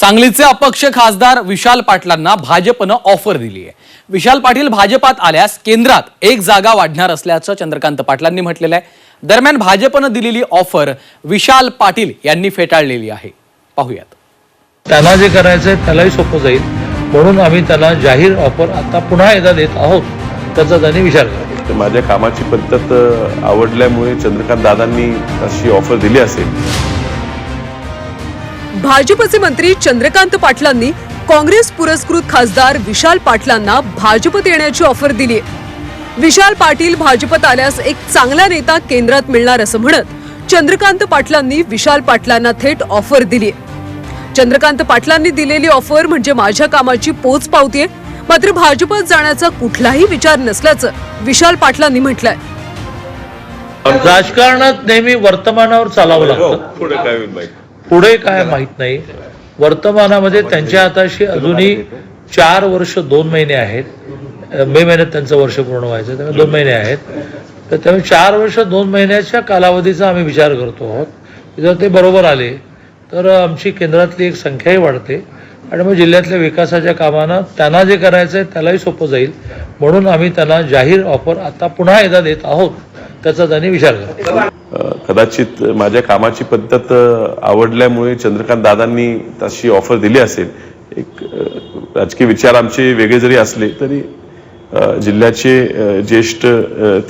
सांगलीचे अपक्ष खासदार विशाल पाटलांना भाजपनं ऑफर दिली आहे. विशाल पाटील भाजपात आल्यास केंद्रात एक जागा वाढणार असल्याचं चंद्रकांत पाटलांनी म्हटलेलं आहे. दरम्यान भाजपनं दिलेली ऑफर विशाल पाटील यांनी फेटाळलेली आहे. पाहूयात. त्यांना जे करायचं आहे त्यालाही सोपं जाईल. म्हणून आम्ही त्यांना जाहीर ऑफर आता पुन्हा एकदा देत आहोत. त्याचा त्यांनी विचार करा माझ्या कामाची पद्धत आवडल्यामुळे चंद्रकांत दादांनी अशी ऑफर दिली असेल. भाजपचे मंत्री चंद्रकांत पाटलांनी काँग्रेस पुरस्कृत खासदार विशाल पाटलांना भाजपत येण्याची ऑफर दिली विशाल पाटील भाजपत आल्यास एक चांगला नेता केंद्रात मिळणार असं म्हणत चंद्रकांत पाटलांनी विशाल पाटलांना थेट ऑफर दिली चंद्रकांत पाटलांनी दिलेली ऑफर म्हणजे माझ्या कामाची पोच पावतीये मात्र भाजपत जाण्याचा कुठलाही विचार नसल्याचं विशाल पाटलांनी म्हटलंय. राजकारणात नेहमी वर्तमानावर चालावं लागतं. पुढे काय माहिती नाही. वर्तमानामध्ये त्यांच्या हाताशी अजूनही चार वर्ष दोन महिने आहेत. मे महिन्यात त्यांचं वर्ष पूर्ण व्हायचं त्यामुळे दोन महिने आहेत. तर त्यामुळे चार वर्ष दोन महिन्याच्या कालावधीचा आम्ही विचार करतो आहोत. जर ते बरोबर आले तर आमची केंद्रातली एक संख्याही वाढते. आणि मग जिल्ह्यातल्या विकासाच्या कामानं त्यांना जे करायचं आहे त्यालाही सोपं जाईल. म्हणून आम्ही त्यांना जाहीर ऑफर आता पुन्हा एकदा देत आहोत. त्याचा त्यांनी विचार करा अ, कदाचित माझ्या कामाची पद्धत आवडल्यामुळे चंद्रकांत दादांनी तशी ऑफर दिली असेल. एक राजकीय विचार आमचे वेगळे जरी असले तरी जिल्ह्याचे ज्येष्ठ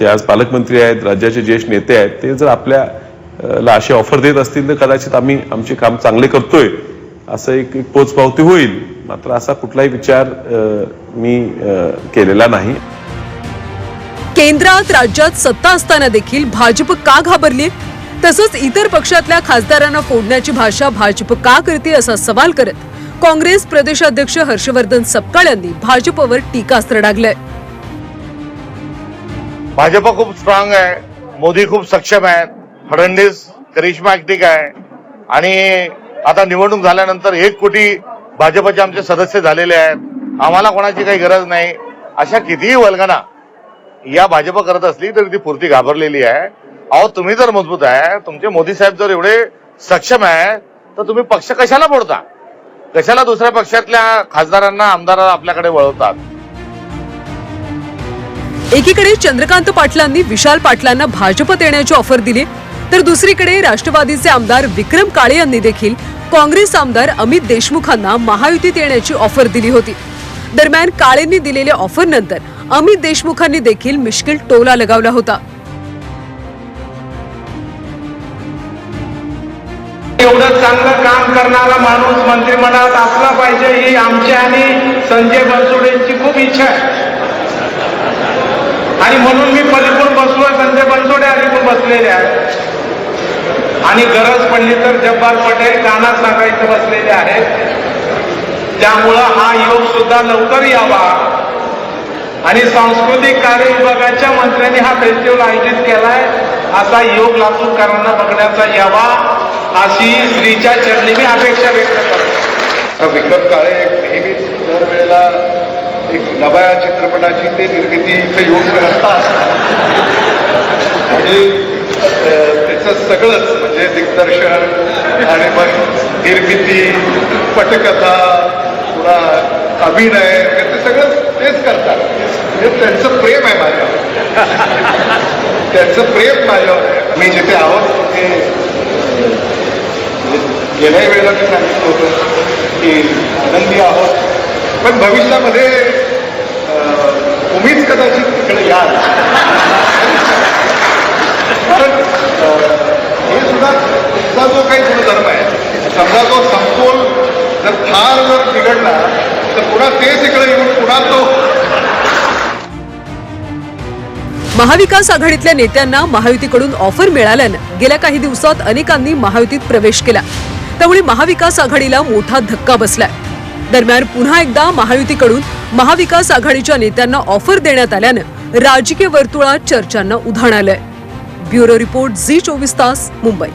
ते आज पालकमंत्री आहेत राज्याचे ज्येष्ठ नेते आहेत ते जर आपल्या ला अशी ऑफर देत असतील तर कदाचित आम्ही आमचे काम चांगले करतोय असं एक एक पोचपावती होईल. मात्र असा कुठलाही विचार मी केलेला नाही. केंद्रात राज्यात सत्ता असताना देखील भाजप का घाबरली? तसंच इतर पक्षातल्या खासदारांना फोडण्याची भाषा भाजप का करते असा सवाल करत काँग्रेस प्रदेशाध्यक्ष हर्षवर्धन सपकाळ यांनी भाजपवर टीकास्त्र डागलंय. भाजप खूप स्ट्रॉंग आहे. मोदी खूप सक्षम आहेत फडणवीस करिश्मा ऍक्टिक आहे. आणि आता निवडणूक झाल्यानंतर एक कोटी भाजपचे आमचे सदस्य झालेले आहेत. आम्हाला कोणाची काही गरज नाही. अशा कितीही वल्गना या भाजप करत असली तरी ती पूर्ती घाबरलेली आहे. अहो तुम्ही जर मजबूत आहे तुमचे मोदी साहेब जर एवढे सक्षम आहे तर तुम्ही पक्ष कशाला मोडता कशाला दुसऱ्या पक्षातल्या खासदारांना आमदारांना आपल्याकडे वळवतात? एकीकडे चंद्रकांत पाटलांनी विशाल पाटलांना भाजपत येण्याची ऑफर दिली तर दुसरीकडे राष्ट्रवादीचे आमदार विक्रम काळे यांनी देखील काँग्रेस आमदार अमित देशमुखांना महायुतीत येण्याची ऑफर दिली होती. दरम्यान काळेंनी दिलेल्या ऑफर नंतर अमित देशमुखांनी देखील मिश्किल टोला लगावला होता. एवढं चांगलं काम करणारा माणूस मंत्रिमंडळात असला पाहिजे ही आमची आणि संजय बनसोडेंची खूप इच्छा आहे. आणि म्हणून मी पलीकडून बसलोय संजय बनसोडे अलीकडून बसलेले आहेत. आणि गरज पडली तर जब्बार पटेल कानात सांगायचं बसलेले आहेत. त्यामुळं हा योग सुद्धा लवकर यावा. आणि सांस्कृतिक कार्य विभागाच्या मंत्र्यांनी हा फेस्टिवल आयोजित केलाय. असा योग लातूरकरांना बघण्याचा यावा अशी श्रीच्या चरणी मी अपेक्षा व्यक्त करतो. विक्रम काळे नेहमीच दरवेळेला एक नव्या चित्रपटाची ते निर्मितीचं योग असतात. आणि त्याचं सगळंच म्हणजे दिग्दर्शन आणि मग निर्मिती पटकथा पुन्हा अभिनय म्हणजे ते सगळं तेच करतात. त्यांचं प्रेम आहे माझ्यावर त्यांचं प्रेम माझ्यावर मी जिथे आहोत तिथे म्हणजे गेल्या वेळेला मी सांगितलं होतं की आनंदी आहोत. पण भविष्यामध्ये उमेद तुम्हीच कदाचित तिकडे याल. कारण हे सुद्धा तुमचा जो काही गुणधर्म आहे समजा तो समतोल जर फार जर बिघडला तर पुन्हा तेच इकडे येऊन पुन्हा तो महाविकास आघाडीतल्या नेत्यांना महायुतीकडून ऑफर मिळाल्यानं गेल्या काही दिवसात अनेकांनी महायुतीत प्रवेश केला. त्यामुळे महाविकास आघाडीला मोठा धक्का बसलाय. दरम्यान पुन्हा एकदा महायुतीकडून महाविकास आघाडीच्या नेत्यांना ऑफर देण्यात आल्यानं राजकीय वर्तुळात चर्चांना उधाण आलंय. ब्युरो रिपोर्ट झी चोवीस तास मुंबई.